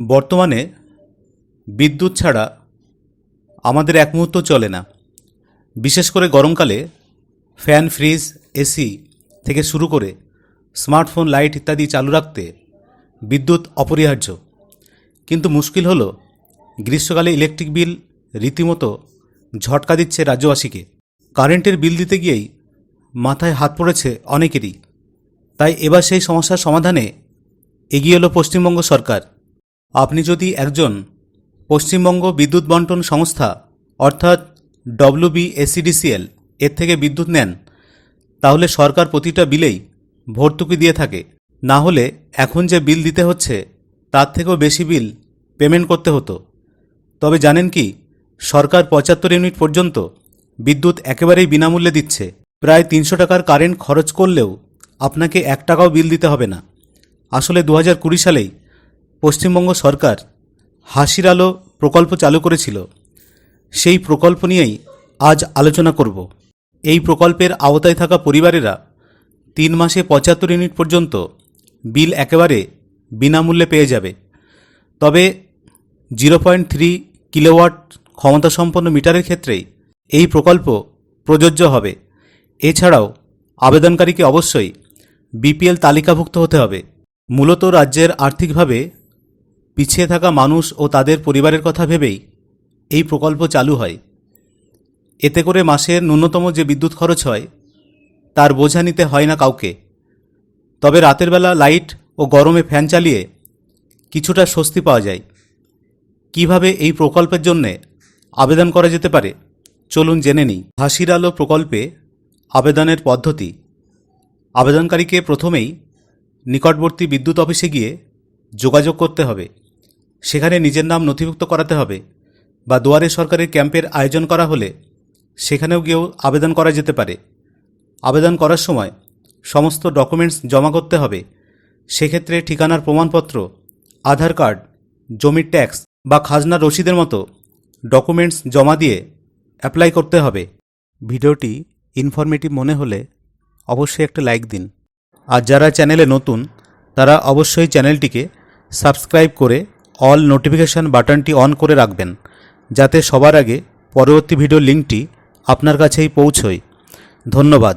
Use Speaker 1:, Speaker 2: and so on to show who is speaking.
Speaker 1: বর্তমানে বিদ্যুৎ ছাড়া আমাদের এক মুহূর্ত চলে না। বিশেষ করে গরমকালে ফ্যান, ফ্রিজ, এসি থেকে শুরু করে স্মার্টফোন, লাইট ইত্যাদি চালু রাখতে বিদ্যুৎ অপরিহার্য। কিন্তু মুশকিল হলো, গ্রীষ্মকালে ইলেকট্রিক বিল রীতিমতো ঝটকা দিচ্ছে রাজ্যবাসীকে। কারেন্টের বিল দিতে গিয়েই মাথায় হাত পড়েছে অনেকেরই। তাই এবার সেই সমস্যার সমাধানে এগিয়ে এলো পশ্চিমবঙ্গ সরকার। আপনি যদি একজন পশ্চিমবঙ্গ বিদ্যুৎ বন্টন সংস্থা, অর্থাৎ ডব্লিউবিএসিডিসিএল এর থেকে বিদ্যুৎ নেন, তাহলে সরকার প্রতিটা বিলেই ভর্তুকি দিয়ে থাকে। না হলে এখন যে বিল দিতে হচ্ছে, তার থেকেও বেশি বিল পেমেন্ট করতে হতো। তবে জানেন কি, সরকার পঁচাত্তর ইউনিট পর্যন্ত বিদ্যুৎ একেবারেই বিনামূল্যে দিচ্ছে। প্রায় তিনশো টাকার কারেন্ট খরচ করলেও আপনাকে এক টাকাও বিল দিতে হবে না। আসলে দু হাজার কুড়ি সালেই পশ্চিমবঙ্গ সরকার হাসির আলো প্রকল্প চালু করেছিল। সেই প্রকল্প নিয়েই আজ আলোচনা করব। এই প্রকল্পের আওতায় থাকা পরিবারেরা তিন মাসে পঁচাত্তর ইউনিট পর্যন্ত বিল একেবারে বিনামূল্যে পেয়ে যাবে। তবে জিরো পয়েন্ট থ্রি কিলোওয়াট ক্ষমতাসম্পন্ন মিটারের ক্ষেত্রেই এই প্রকল্প প্রযোজ্য হবে। এছাড়াও আবেদনকারীকে অবশ্যই বিপিএল তালিকাভুক্ত হতে হবে। মূলত রাজ্যের আর্থিকভাবে পিছিয়ে থাকা মানুষ ও তাদের পরিবারের কথা ভেবেই এই প্রকল্প চালু হয়। এতে করে মাসের ন্যূনতম যে বিদ্যুৎ খরচ হয়, তার বোঝা নিতে হয় না কাউকে। তবে রাতের বেলা লাইট ও গরমে ফ্যান চালিয়ে কিছুটা স্বস্তি পাওয়া যায়। কীভাবে এই প্রকল্পের জন্যে আবেদন করা যেতে পারে, চলুন জেনে নিই। হাসির আলো প্রকল্পে আবেদনের পদ্ধতি। আবেদনকারীকে প্রথমেই নিকটবর্তী বিদ্যুৎ অফিসে গিয়ে যোগাযোগ করতে হবে। সেখানে নিজের নাম নথিভুক্ত করাতে হবে বা দুয়ারে সরকারের ক্যাম্পের আয়োজন করা হলে সেখানেও গিয়েও আবেদন করা যেতে পারে। আবেদন করার সময় সমস্ত ডকুমেন্টস জমা করতে হবে। সেক্ষেত্রে ঠিকানার প্রমাণপত্র, আধার কার্ড, জমির ট্যাক্স বা খাজনার রসিদের মতো ডকুমেন্টস জমা দিয়ে অ্যাপ্লাই করতে হবে। ভিডিওটি ইনফরমেটিভ মনে হলে অবশ্যই একটা লাইক দিন। আর যারা চ্যানেলে নতুন, তারা অবশ্যই চ্যানেলটিকে সাবস্ক্রাইব করে অল নোটিফিকেশান বাটনটি অন করে রাখবেন, যাতে সবার আগে পরবর্তী ভিডিও লিঙ্কটি আপনার কাছেই পৌঁছয়। ধন্যবাদ।